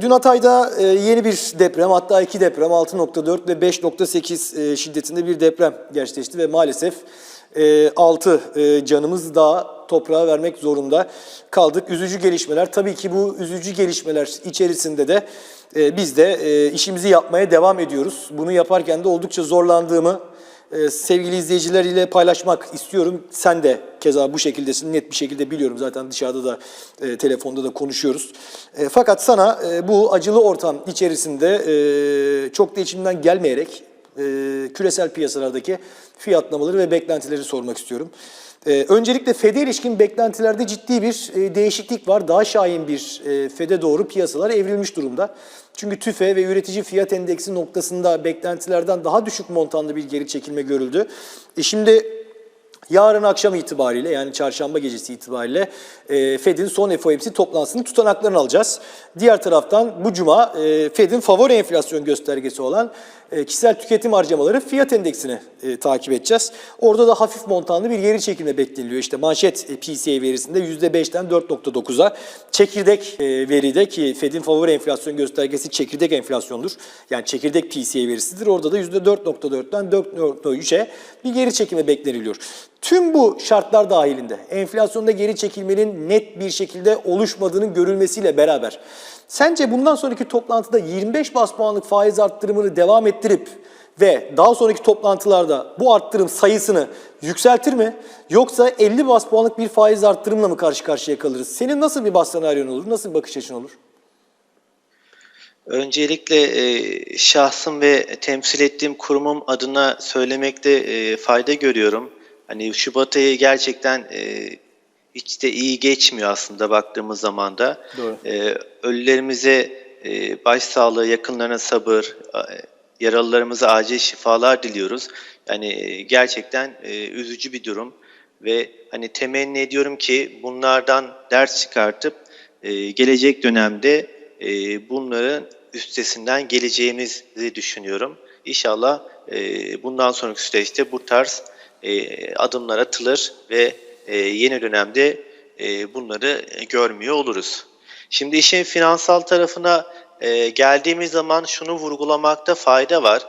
Dün Hatay'da e, yeni bir deprem hatta iki deprem 6.4 ve 5.8 e, şiddetinde bir deprem gerçekleşti ve maalesef e, 6 e, canımız daha toprağa vermek zorunda kaldık. Üzücü gelişmeler tabii ki bu üzücü gelişmeler içerisinde de biz de işimizi yapmaya devam ediyoruz. Bunu yaparken de oldukça zorlandığımı ee, sevgili izleyiciler ile paylaşmak istiyorum. Sen de keza bu şekildesin. Net bir şekilde biliyorum zaten dışarıda da e, telefonda da konuşuyoruz. E, fakat sana e, bu acılı ortam içerisinde e, çok da içimden gelmeyerek e, küresel piyasalardaki fiyatlamaları ve beklentileri sormak istiyorum. E, öncelikle FED'e ilişkin beklentilerde ciddi bir e, değişiklik var. Daha şahin bir e, FED'e doğru piyasalar evrilmiş durumda. Çünkü TÜFE ve üretici fiyat endeksi noktasında beklentilerden daha düşük montanlı bir geri çekilme görüldü. E şimdi Yarın akşam itibariyle yani çarşamba gecesi itibariyle e, Fed'in son FOMC toplantısının tutanaklarını alacağız. Diğer taraftan bu cuma e, Fed'in favori enflasyon göstergesi olan kişisel tüketim harcamaları fiyat endeksini e, takip edeceğiz. Orada da hafif montanlı bir geri çekilme bekleniyor. İşte manşet e, PCE verisinde %5'ten 4.9'a çekirdek e, veride ki Fed'in favori enflasyon göstergesi çekirdek enflasyondur. Yani çekirdek PCE verisidir. Orada da %4.4'ten 4.3'e bir geri çekilme bekleniliyor. Tüm bu şartlar dahilinde enflasyonda geri çekilmenin net bir şekilde oluşmadığının görülmesiyle beraber sence bundan sonraki toplantıda 25 bas puanlık faiz arttırımını devam ettirip ve daha sonraki toplantılarda bu arttırım sayısını yükseltir mi? Yoksa 50 bas puanlık bir faiz arttırımla mı karşı karşıya kalırız? Senin nasıl bir bas senaryon olur? Nasıl bir bakış açın olur? Öncelikle e, şahsım ve temsil ettiğim kurumum adına söylemekte e, fayda görüyorum. Hani Şubat ayı gerçekten e, hiç de iyi geçmiyor aslında baktığımız zaman da. Doğru. E, ölülerimize e, başsağlığı, yakınlarına sabır, e, yaralılarımıza acil şifalar diliyoruz. Yani e, gerçekten e, üzücü bir durum ve hani temenni ediyorum ki bunlardan ders çıkartıp e, gelecek dönemde e, bunların üstesinden geleceğimizi düşünüyorum. İnşallah e, bundan sonraki süreçte bu tarz e, adımlar atılır ve e, yeni dönemde e, bunları görmüyor oluruz. Şimdi işin finansal tarafına e, geldiğimiz zaman şunu vurgulamakta fayda var.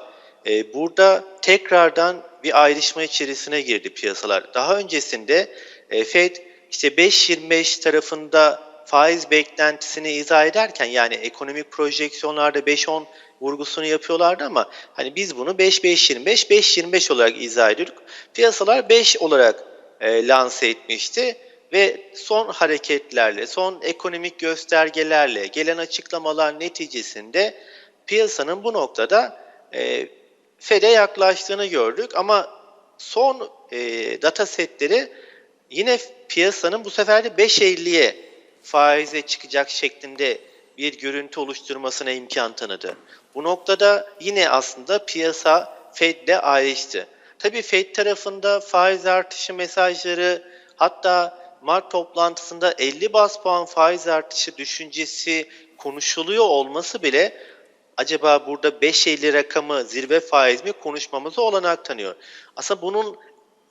Burada tekrardan bir ayrışma içerisine girdi piyasalar. Daha öncesinde Fed işte 5.25 tarafında faiz beklentisini izah ederken yani ekonomik projeksiyonlarda 5-10 vurgusunu yapıyorlardı ama hani biz bunu 5-5-25, 5-25 olarak izah ediyorduk. Piyasalar 5 olarak e, lanse etmişti ve son hareketlerle, son ekonomik göstergelerle, gelen açıklamalar neticesinde piyasanın bu noktada e, FED'e yaklaştığını gördük ama son e, data setleri yine piyasanın bu sefer de 5.50'ye faize çıkacak şeklinde bir görüntü oluşturmasına imkan tanıdı. Bu noktada yine aslında piyasa Fed'le ayrıştı. Tabii Fed tarafında faiz artışı mesajları hatta Mart toplantısında 50 bas puan faiz artışı düşüncesi konuşuluyor olması bile acaba burada 5.50 rakamı zirve faiz mi konuşmamıza olanak tanıyor. Aslında bunun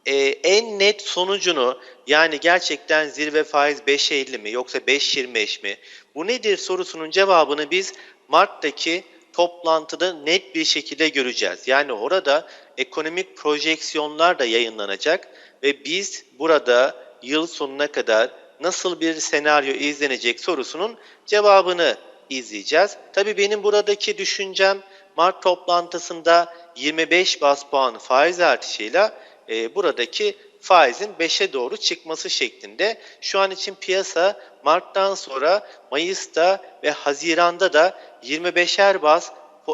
e, en net sonucunu yani gerçekten zirve faiz 5.50 mi yoksa 5.25 mi bu nedir sorusunun cevabını biz Mart'taki toplantıda net bir şekilde göreceğiz. Yani orada ekonomik projeksiyonlar da yayınlanacak ve biz burada yıl sonuna kadar nasıl bir senaryo izlenecek sorusunun cevabını izleyeceğiz. Tabii benim buradaki düşüncem Mart toplantısında 25 bas puan faiz artışıyla e, buradaki faizin 5'e doğru çıkması şeklinde. Şu an için piyasa Mart'tan sonra Mayıs'ta ve Haziran'da da 25'er bas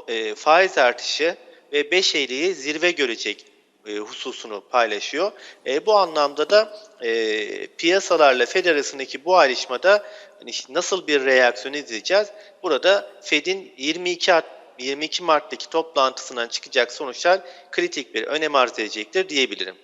e, faiz artışı ve 5 Eylül'ü zirve görecek e, hususunu paylaşıyor. E, bu anlamda da e, piyasalarla Fed arasındaki bu ayrışmada hani nasıl bir reaksiyon izleyeceğiz? Burada Fed'in 22 art 22 Mart'taki toplantısından çıkacak sonuçlar kritik bir önem arz edecektir diyebilirim.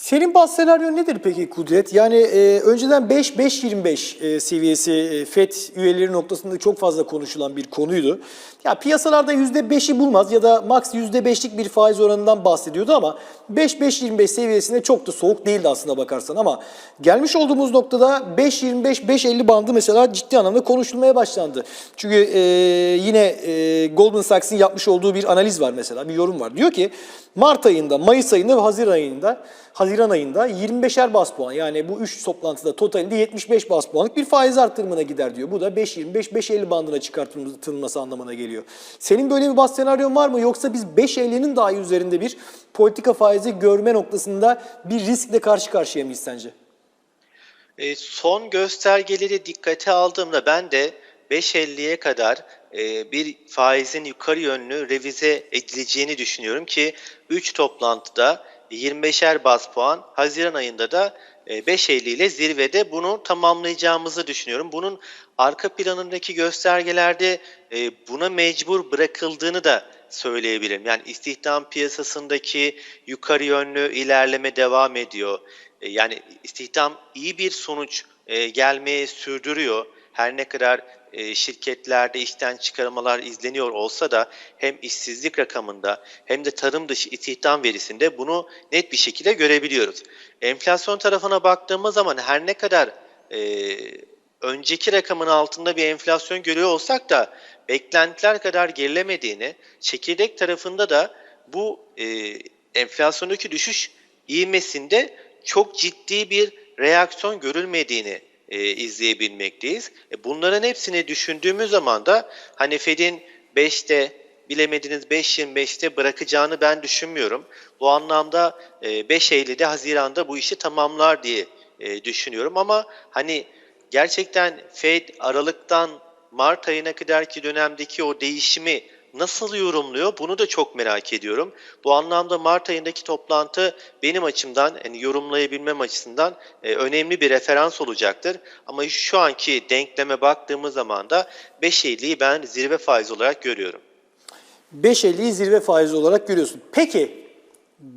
Senin baz senaryo nedir peki Kudret? Yani e, önceden 5-5-25 e, seviyesi e, FED üyeleri noktasında çok fazla konuşulan bir konuydu. Ya piyasalarda %5'i bulmaz ya da max %5'lik bir faiz oranından bahsediyordu ama 5-5-25 seviyesinde çok da soğuk değildi aslında bakarsan ama gelmiş olduğumuz noktada 5-25-5-50 bandı mesela ciddi anlamda konuşulmaya başlandı. Çünkü e, yine e, Goldman Sachs'in yapmış olduğu bir analiz var mesela, bir yorum var. Diyor ki Mart ayında, Mayıs ayında ve Haziran ayında Haziran ayında 25'er bas puan yani bu 3 toplantıda totalinde 75 bas puanlık bir faiz artırımına gider diyor. Bu da 5.25-5.50 bandına çıkartılması anlamına geliyor. Senin böyle bir bas senaryon var mı yoksa biz 5.50'nin dahi üzerinde bir politika faizi görme noktasında bir riskle karşı karşıya mıyız sence? E, son göstergeleri dikkate aldığımda ben de 5.50'ye kadar e, bir faizin yukarı yönlü revize edileceğini düşünüyorum ki 3 toplantıda 25'er bas puan, Haziran ayında da e, 5.50 ile zirvede bunu tamamlayacağımızı düşünüyorum. Bunun arka planındaki göstergelerde e, buna mecbur bırakıldığını da söyleyebilirim. Yani istihdam piyasasındaki yukarı yönlü ilerleme devam ediyor. E, Yani istihdam iyi bir sonuç e, gelmeye sürdürüyor. Her ne kadar e, şirketlerde işten çıkarmalar izleniyor olsa da hem işsizlik rakamında hem de tarım dışı istihdam verisinde bunu net bir şekilde görebiliyoruz. Enflasyon tarafına baktığımız zaman her ne kadar e, önceki rakamın altında bir enflasyon görüyor olsak da beklentiler kadar gerilemediğini, çekirdek tarafında da bu e, enflasyondaki düşüş ivmesinde çok ciddi bir reaksiyon görülmediğini e, izleyebilmekteyiz. E, bunların hepsini düşündüğümüz zaman da hani Fed'in 5'te bilemediniz 5.25'te bırakacağını ben düşünmüyorum. Bu anlamda e, 5 Eylül'de Haziran'da bu işi tamamlar diye e, düşünüyorum ama hani gerçekten Fed Aralık'tan Mart ayına kadarki dönemdeki o değişimi nasıl yorumluyor bunu da çok merak ediyorum. Bu anlamda Mart ayındaki toplantı benim açımdan yani yorumlayabilmem açısından e, önemli bir referans olacaktır. Ama şu anki denkleme baktığımız zaman da 5.50'yi ben zirve faiz olarak görüyorum. 5.50'yi zirve faizi olarak görüyorsun. Peki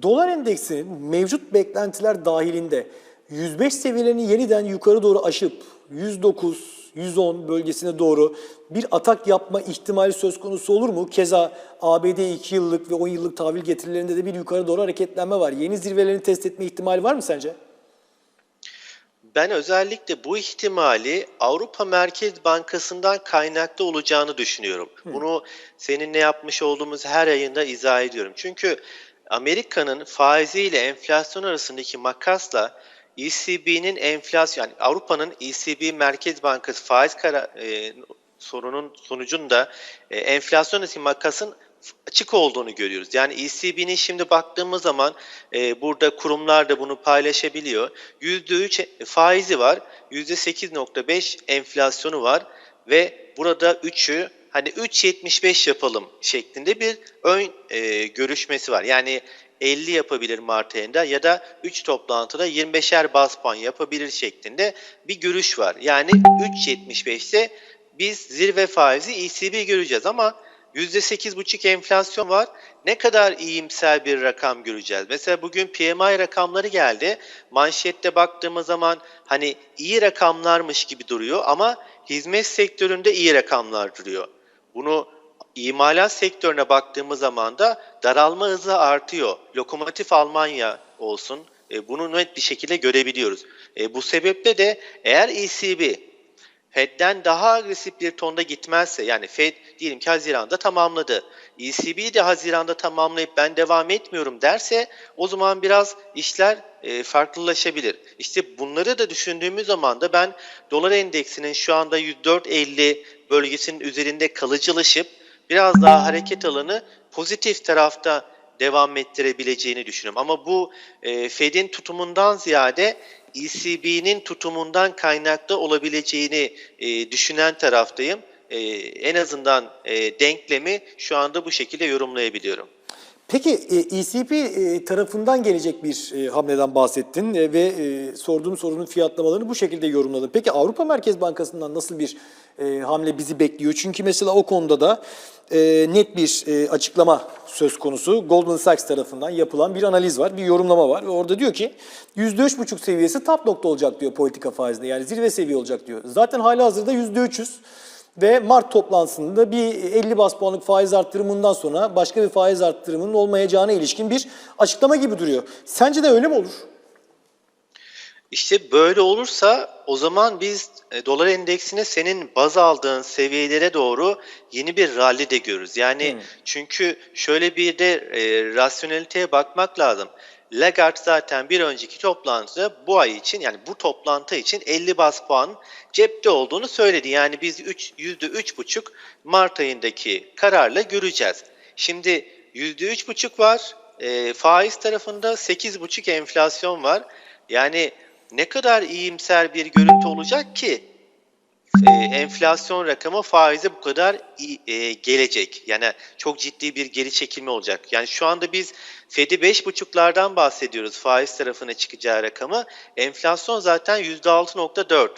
dolar endeksinin mevcut beklentiler dahilinde 105 seviyelerini yeniden yukarı doğru aşıp 109, 110 bölgesine doğru bir atak yapma ihtimali söz konusu olur mu? Keza ABD 2 yıllık ve 10 yıllık tahvil getirilerinde de bir yukarı doğru hareketlenme var. Yeni zirvelerini test etme ihtimali var mı sence? Ben özellikle bu ihtimali Avrupa Merkez Bankası'ndan kaynaklı olacağını düşünüyorum. Bunu seninle yapmış olduğumuz her yayında izah ediyorum. Çünkü Amerika'nın faiziyle enflasyon arasındaki makasla ECB'nin enflasyon, yani Avrupa'nın ECB Merkez Bankası faiz kara, e, sorunun sonucunda e, enflasyon arasındaki makasın açık olduğunu görüyoruz. Yani ECB'nin şimdi baktığımız zaman e, burada kurumlar da bunu paylaşabiliyor. %3 faizi var, %8.5 enflasyonu var ve burada 3'ü hani 3.75 yapalım şeklinde bir ön e, görüşmesi var. Yani 50 yapabilir Mart ayında ya da 3 toplantıda 25'er bas puan yapabilir şeklinde bir görüş var. Yani 3.75'te biz zirve faizi ECB göreceğiz ama %8,5 enflasyon var. Ne kadar iyimser bir rakam göreceğiz. Mesela bugün PMI rakamları geldi. Manşette baktığımız zaman hani iyi rakamlarmış gibi duruyor ama hizmet sektöründe iyi rakamlar duruyor. Bunu imalat sektörüne baktığımız zaman da daralma hızı artıyor. Lokomotif Almanya olsun e, bunu net bir şekilde görebiliyoruz. E, bu sebeple de eğer ECB Fed'den daha agresif bir tonda gitmezse yani Fed diyelim ki Haziran'da tamamladı. ECB de Haziran'da tamamlayıp ben devam etmiyorum derse o zaman biraz işler e, farklılaşabilir. İşte bunları da düşündüğümüz zaman da ben dolar endeksinin şu anda 104.50 bölgesinin üzerinde kalıcılaşıp biraz daha hareket alanı pozitif tarafta devam ettirebileceğini düşünüyorum. Ama bu e, Fed'in tutumundan ziyade ECB'nin tutumundan kaynaklı olabileceğini e, düşünen taraftayım. E, en azından denklemi şu anda bu şekilde yorumlayabiliyorum. Peki e, ECB e, tarafından gelecek bir e, hamleden bahsettin e, ve e, sorduğum sorunun fiyatlamalarını bu şekilde yorumladın. Peki Avrupa Merkez Bankası'ndan nasıl bir e, hamle bizi bekliyor. Çünkü mesela o konuda da e, net bir e, açıklama söz konusu. Goldman Sachs tarafından yapılan bir analiz var, bir yorumlama var ve orada diyor ki %3,5 seviyesi top nokta olacak diyor politika faizinde. Yani zirve seviye olacak diyor. Zaten hala hazırda %300 ve Mart toplantısında bir 50 bas puanlık faiz arttırımından sonra başka bir faiz arttırımının olmayacağına ilişkin bir açıklama gibi duruyor. Sence de öyle mi olur? İşte böyle olursa o zaman biz e, dolar endeksine senin baz aldığın seviyelere doğru yeni bir rally de görürüz. Yani çünkü şöyle bir de e, rasyoneliteye bakmak lazım. Lagarde zaten bir önceki toplantıda bu ay için yani bu toplantı için 50 bas puan cepte olduğunu söyledi. Yani biz 3 %3,5 Mart ayındaki kararla göreceğiz. Şimdi %3,5 var. E, faiz tarafında 8,5 enflasyon var. Yani ne kadar iyimser bir görüntü olacak ki e, enflasyon rakamı faize bu kadar e, gelecek. Yani çok ciddi bir geri çekilme olacak. Yani şu anda biz Fed'i 5,5'lardan bahsediyoruz faiz tarafına çıkacağı rakamı. Enflasyon zaten %6,4.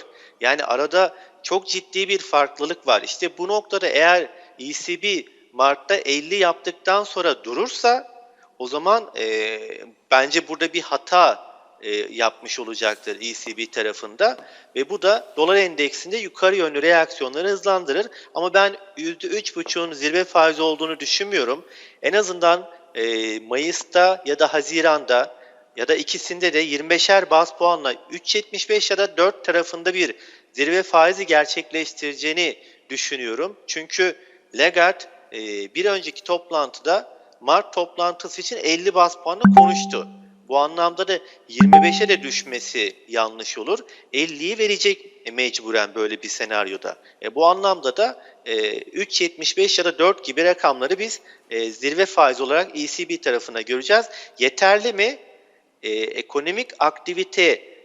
Yani arada çok ciddi bir farklılık var. İşte bu noktada eğer ECB Mart'ta 50 yaptıktan sonra durursa o zaman e, bence burada bir hata e, yapmış olacaktır ECB tarafında ve bu da dolar endeksinde yukarı yönlü reaksiyonları hızlandırır. Ama ben %3,5'un zirve faizi olduğunu düşünmüyorum. En azından e, Mayıs'ta ya da Haziran'da ya da ikisinde de 25'er bas puanla 3.75 ya da 4 tarafında bir zirve faizi gerçekleştireceğini düşünüyorum. Çünkü Lagarde e, bir önceki toplantıda Mart toplantısı için 50 bas puanla konuştu. Bu anlamda da 25'e de düşmesi yanlış olur. 50'yi verecek e, mecburen böyle bir senaryoda. E, bu anlamda da e, 3.75 ya da 4 gibi rakamları biz e, zirve faiz olarak ECB tarafına göreceğiz. Yeterli mi? E, ekonomik aktivite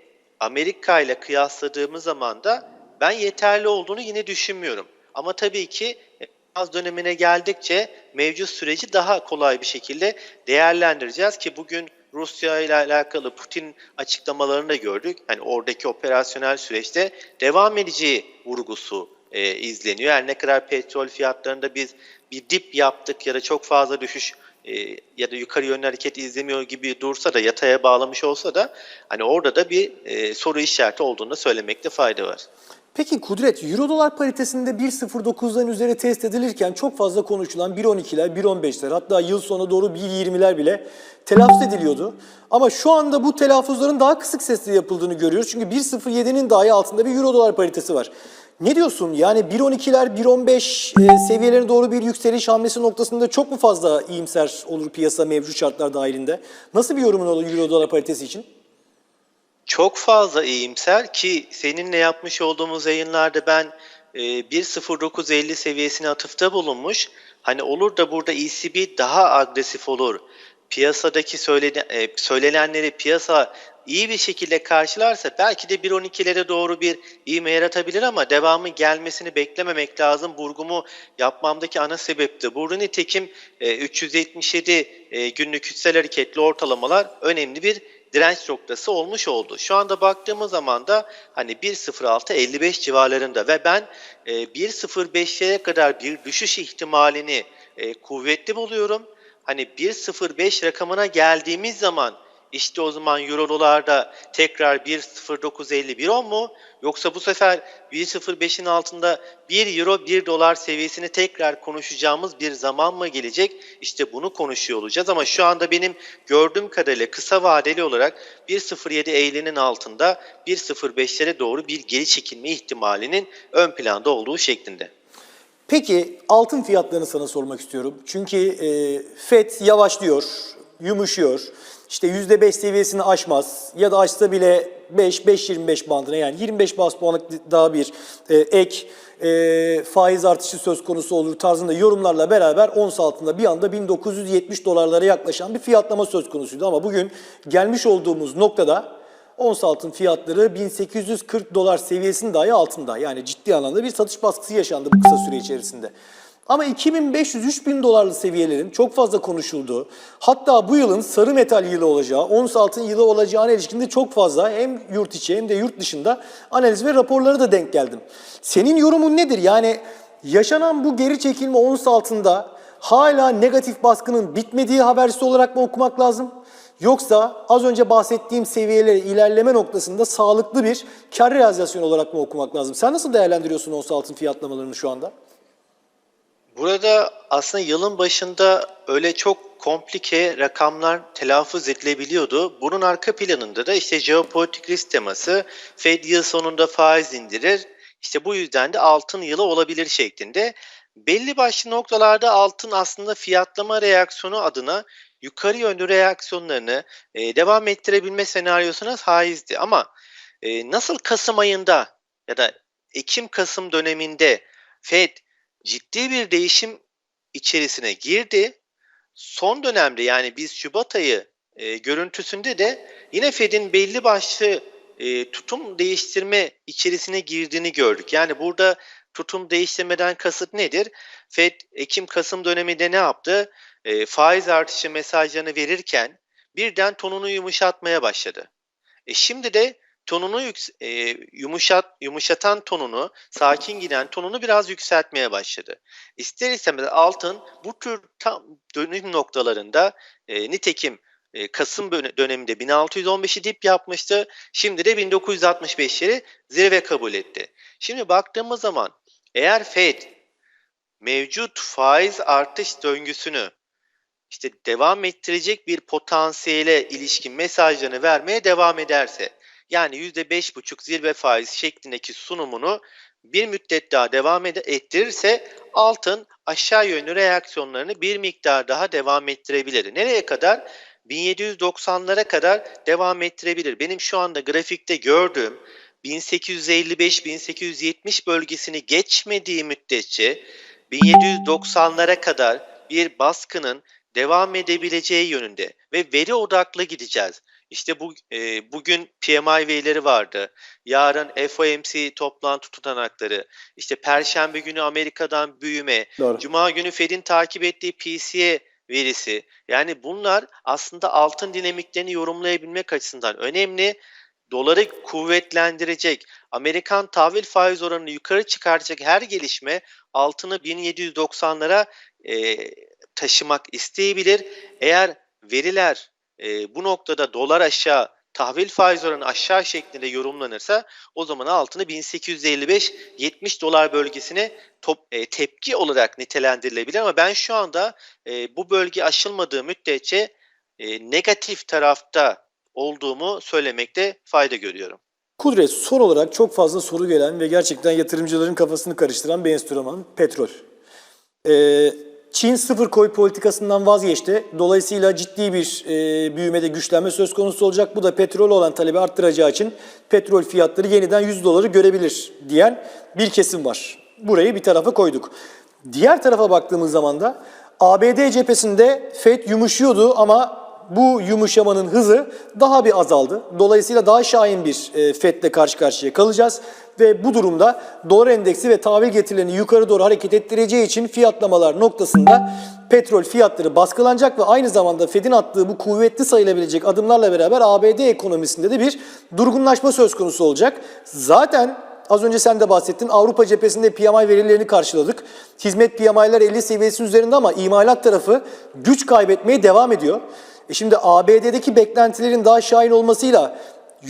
Amerika ile kıyasladığımız zaman da ben yeterli olduğunu yine düşünmüyorum. Ama tabii ki e, az dönemine geldikçe mevcut süreci daha kolay bir şekilde değerlendireceğiz ki bugün Rusya ile alakalı Putin açıklamalarını da gördük. Hani oradaki operasyonel süreçte devam edeceği vurgusu e, izleniyor. Yani ne kadar petrol fiyatlarında biz bir dip yaptık ya da çok fazla düşüş e, ya da yukarı yönlü hareket izlemiyor gibi dursa da yataya bağlamış olsa da hani orada da bir e, soru işareti olduğunu söylemekte fayda var. Peki Kudret, Euro dolar paritesinde 1.09'ların üzeri test edilirken çok fazla konuşulan 1.12'ler, 1.15'ler hatta yıl sonu doğru 1.20'ler bile telaffuz ediliyordu. Ama şu anda bu telaffuzların daha kısık sesle yapıldığını görüyoruz. Çünkü 1.07'nin dahi altında bir Euro dolar paritesi var. Ne diyorsun? Yani 1.12'ler, 1.15 e, seviyelerine doğru bir yükseliş hamlesi noktasında çok mu fazla iyimser olur piyasa mevcut şartlar dahilinde? Nasıl bir yorumun olur Euro dolar paritesi için? Çok fazla iyimser ki seninle yapmış olduğumuz yayınlarda ben e, 1.0950 seviyesine atıfta bulunmuş. Hani olur da burada ECB daha agresif olur. Piyasadaki söylene, e, söylenenleri piyasa iyi bir şekilde karşılarsa belki de 1.12'lere doğru bir ivme yaratabilir ama devamı gelmesini beklememek lazım. Vurgumu yapmamdaki ana sebep de burada nitekim e, 377 e, günlük kütsel hareketli ortalamalar önemli bir direnç noktası olmuş oldu. Şu anda baktığımız zaman da hani 1.06-55 civarlarında ve ben e, 1.05'lere kadar bir düşüş ihtimalini e, kuvvetli buluyorum. Hani 1.05 rakamına geldiğimiz zaman işte o zaman euro dolarda tekrar 1.0950 10 mu? Yoksa bu sefer 1.05'in altında 1 euro 1 dolar seviyesini tekrar konuşacağımız bir zaman mı gelecek? İşte bunu konuşuyor olacağız ama şu anda benim gördüğüm kadarıyla kısa vadeli olarak 1.07 eğlenin altında 1.05'lere doğru bir geri çekilme ihtimalinin ön planda olduğu şeklinde. Peki altın fiyatlarını sana sormak istiyorum. Çünkü e, FED yavaşlıyor, yumuşuyor. İşte %5 seviyesini aşmaz ya da aşsa bile 5-5-25 bandına yani 25 bas puanlık daha bir e, ek e, faiz artışı söz konusu olur tarzında yorumlarla beraber ons altında bir anda 1970 dolarlara yaklaşan bir fiyatlama söz konusuydu. Ama bugün gelmiş olduğumuz noktada ons altın fiyatları 1840 dolar seviyesinin dahi altında. Yani ciddi anlamda bir satış baskısı yaşandı bu kısa süre içerisinde. Ama 2500-3000 dolarlı seviyelerin çok fazla konuşulduğu, hatta bu yılın sarı metal yılı olacağı, ons altın yılı olacağına ilişkinde çok fazla hem yurt içi hem de yurt dışında analiz ve raporları da denk geldim. Senin yorumun nedir? Yani yaşanan bu geri çekilme ons altında hala negatif baskının bitmediği habercisi olarak mı okumak lazım? Yoksa az önce bahsettiğim seviyelere ilerleme noktasında sağlıklı bir kar realizasyonu olarak mı okumak lazım? Sen nasıl değerlendiriyorsun ons altın fiyatlamalarını şu anda? Burada aslında yılın başında öyle çok komplike rakamlar telaffuz edilebiliyordu. Bunun arka planında da işte jeopolitik risk teması, Fed yıl sonunda faiz indirir, işte bu yüzden de altın yılı olabilir şeklinde. Belli başlı noktalarda altın aslında fiyatlama reaksiyonu adına yukarı yönlü reaksiyonlarını e, devam ettirebilme senaryosuna haizdi. Ama e, nasıl Kasım ayında ya da Ekim-Kasım döneminde Fed ciddi bir değişim içerisine girdi. Son dönemde yani biz Şubat ayı e, görüntüsünde de yine Fed'in belli başlı e, tutum değiştirme içerisine girdiğini gördük. Yani burada tutum değiştirmeden kasıt nedir? Fed Ekim-Kasım döneminde ne yaptı? E, faiz artışı mesajlarını verirken birden tonunu yumuşatmaya başladı. E şimdi de tonunu yüks- e, yumuşat yumuşatan tonunu, sakin giden tonunu biraz yükseltmeye başladı. İster istemez altın bu tür tam dönüm noktalarında e, nitekim e, Kasım döneminde 1615'i dip yapmıştı. Şimdi de 1965'leri zirve kabul etti. Şimdi baktığımız zaman eğer Fed mevcut faiz artış döngüsünü işte devam ettirecek bir potansiyele ilişkin mesajlarını vermeye devam ederse yani %5,5 zirve faiz şeklindeki sunumunu bir müddet daha devam ettirirse altın aşağı yönlü reaksiyonlarını bir miktar daha devam ettirebilir. Nereye kadar? 1790'lara kadar devam ettirebilir. Benim şu anda grafikte gördüğüm 1855-1870 bölgesini geçmediği müddetçe 1790'lara kadar bir baskının devam edebileceği yönünde ve veri odaklı gideceğiz. İşte bu e, bugün PMI verileri vardı. Yarın FOMC toplantı tutanakları. İşte Perşembe günü Amerika'dan büyüme. Doğru. Cuma günü Fed'in takip ettiği PCE verisi. Yani bunlar aslında altın dinamiklerini yorumlayabilmek açısından önemli. Doları kuvvetlendirecek, Amerikan tahvil faiz oranını yukarı çıkartacak her gelişme altını 1790'lara e, taşımak isteyebilir. Eğer veriler e, bu noktada dolar aşağı, tahvil faiz oranı aşağı şeklinde yorumlanırsa o zaman altını 1855-70 dolar bölgesine top, e, tepki olarak nitelendirilebilir. Ama ben şu anda e, bu bölge aşılmadığı müddetçe e, negatif tarafta olduğumu söylemekte fayda görüyorum. Kudret son olarak çok fazla soru gelen ve gerçekten yatırımcıların kafasını karıştıran bir enstrüman petrol. Ee, Çin sıfır koy politikasından vazgeçti. Dolayısıyla ciddi bir e, büyümede güçlenme söz konusu olacak. Bu da petrol olan talebi arttıracağı için petrol fiyatları yeniden 100 doları görebilir diyen bir kesim var. Burayı bir tarafa koyduk. Diğer tarafa baktığımız zaman da ABD cephesinde FED yumuşuyordu ama bu yumuşamanın hızı daha bir azaldı. Dolayısıyla daha şahin bir e, FED'le karşı karşıya kalacağız. Ve bu durumda dolar endeksi ve tahvil getirilerini yukarı doğru hareket ettireceği için fiyatlamalar noktasında petrol fiyatları baskılanacak ve aynı zamanda Fed'in attığı bu kuvvetli sayılabilecek adımlarla beraber ABD ekonomisinde de bir durgunlaşma söz konusu olacak. Zaten Az önce sen de bahsettin. Avrupa cephesinde PMI verilerini karşıladık. Hizmet PMI'ler 50 seviyesinin üzerinde ama imalat tarafı güç kaybetmeye devam ediyor. E şimdi ABD'deki beklentilerin daha şahin olmasıyla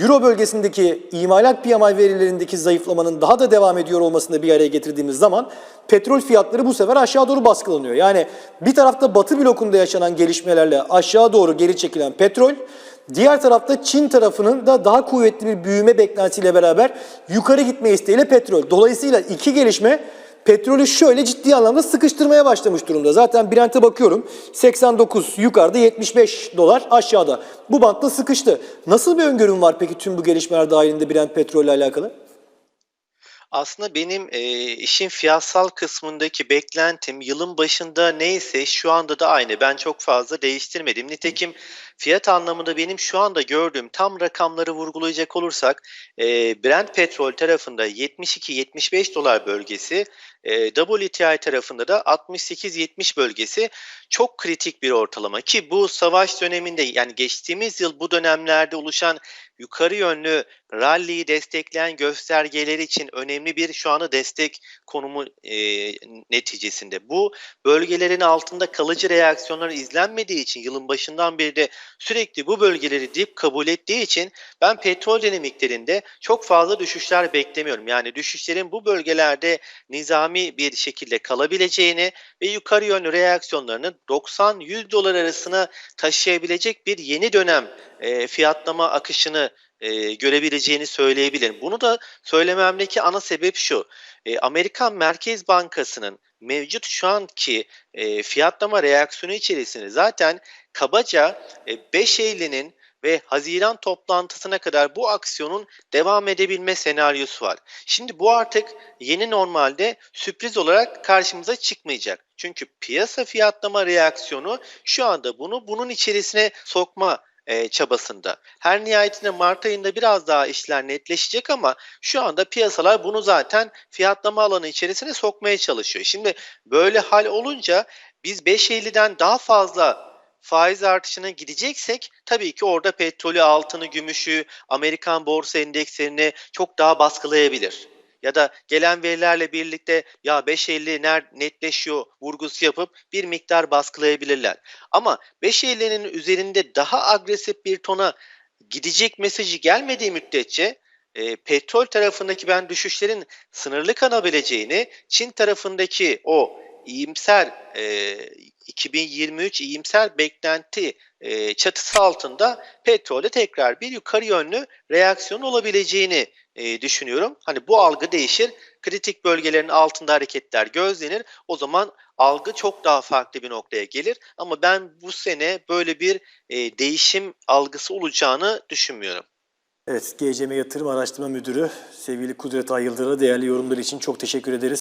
Euro bölgesindeki imalat PMI verilerindeki zayıflamanın daha da devam ediyor olmasını bir araya getirdiğimiz zaman petrol fiyatları bu sefer aşağı doğru baskılanıyor. Yani bir tarafta Batı blokunda yaşanan gelişmelerle aşağı doğru geri çekilen petrol, Diğer tarafta Çin tarafının da daha kuvvetli bir büyüme beklentisiyle beraber yukarı gitme isteğiyle petrol. Dolayısıyla iki gelişme petrolü şöyle ciddi anlamda sıkıştırmaya başlamış durumda. Zaten Brent'e bakıyorum 89 yukarıda 75 dolar aşağıda. Bu bantta sıkıştı. Nasıl bir öngörüm var peki tüm bu gelişmeler dahilinde Brent petrolle alakalı? Aslında benim, eee, işin fiyatsal kısmındaki beklentim yılın başında neyse şu anda da aynı. Ben çok fazla değiştirmedim. Nitekim fiyat anlamında benim şu anda gördüğüm tam rakamları vurgulayacak olursak, eee, Brent petrol tarafında 72-75 dolar bölgesi, eee, WTI tarafında da 68-70 bölgesi çok kritik bir ortalama ki bu savaş döneminde yani geçtiğimiz yıl bu dönemlerde oluşan yukarı yönlü rally'yi destekleyen göstergeler için önemli bir şu anda destek konumu eee, neticesinde. Bu bölgelerin altında kalıcı reaksiyonlar izlenmediği için yılın başından beri de sürekli bu bölgeleri dip kabul ettiği için ben petrol dinamiklerinde çok fazla düşüşler beklemiyorum. Yani düşüşlerin bu bölgelerde nizami bir şekilde kalabileceğini ve yukarı yönlü reaksiyonlarının 90-100 dolar arasına taşıyabilecek bir yeni dönem eee, fiyatlama akışını eee, görebileceğini söyleyebilirim. Bunu da söylememdeki ana sebep şu. Eee, Amerikan Merkez Bankası'nın mevcut şu anki eee, fiyatlama reaksiyonu içerisinde zaten kabaca e, 5.50'nin ve Haziran toplantısına kadar bu aksiyonun devam edebilme senaryosu var. Şimdi bu artık yeni normalde sürpriz olarak karşımıza çıkmayacak. Çünkü piyasa fiyatlama reaksiyonu şu anda bunu bunun içerisine sokma e, çabasında. Her nihayetinde Mart ayında biraz daha işler netleşecek ama şu anda piyasalar bunu zaten fiyatlama alanı içerisine sokmaya çalışıyor. Şimdi böyle hal olunca biz 5.50'den daha fazla faiz artışına gideceksek tabii ki orada petrolü, altını, gümüşü, Amerikan borsa endekslerini çok daha baskılayabilir. Ya da gelen verilerle birlikte ya 5.50 ner netleşiyor vurgusu yapıp bir miktar baskılayabilirler. Ama 5.50'nin üzerinde daha agresif bir tona gidecek mesajı gelmediği müddetçe e, petrol tarafındaki ben düşüşlerin sınırlı kalabileceğini, Çin tarafındaki o iyimser e, 2023 iyimser beklenti e, çatısı altında petrolde tekrar bir yukarı yönlü reaksiyon olabileceğini e, düşünüyorum. Hani bu algı değişir. Kritik bölgelerin altında hareketler gözlenir. O zaman algı çok daha farklı bir noktaya gelir. Ama ben bu sene böyle bir e, değişim algısı olacağını düşünmüyorum. Evet, GCM Yatırım Araştırma Müdürü sevgili Kudret Ay Yıldırım'a değerli yorumları için çok teşekkür ederiz.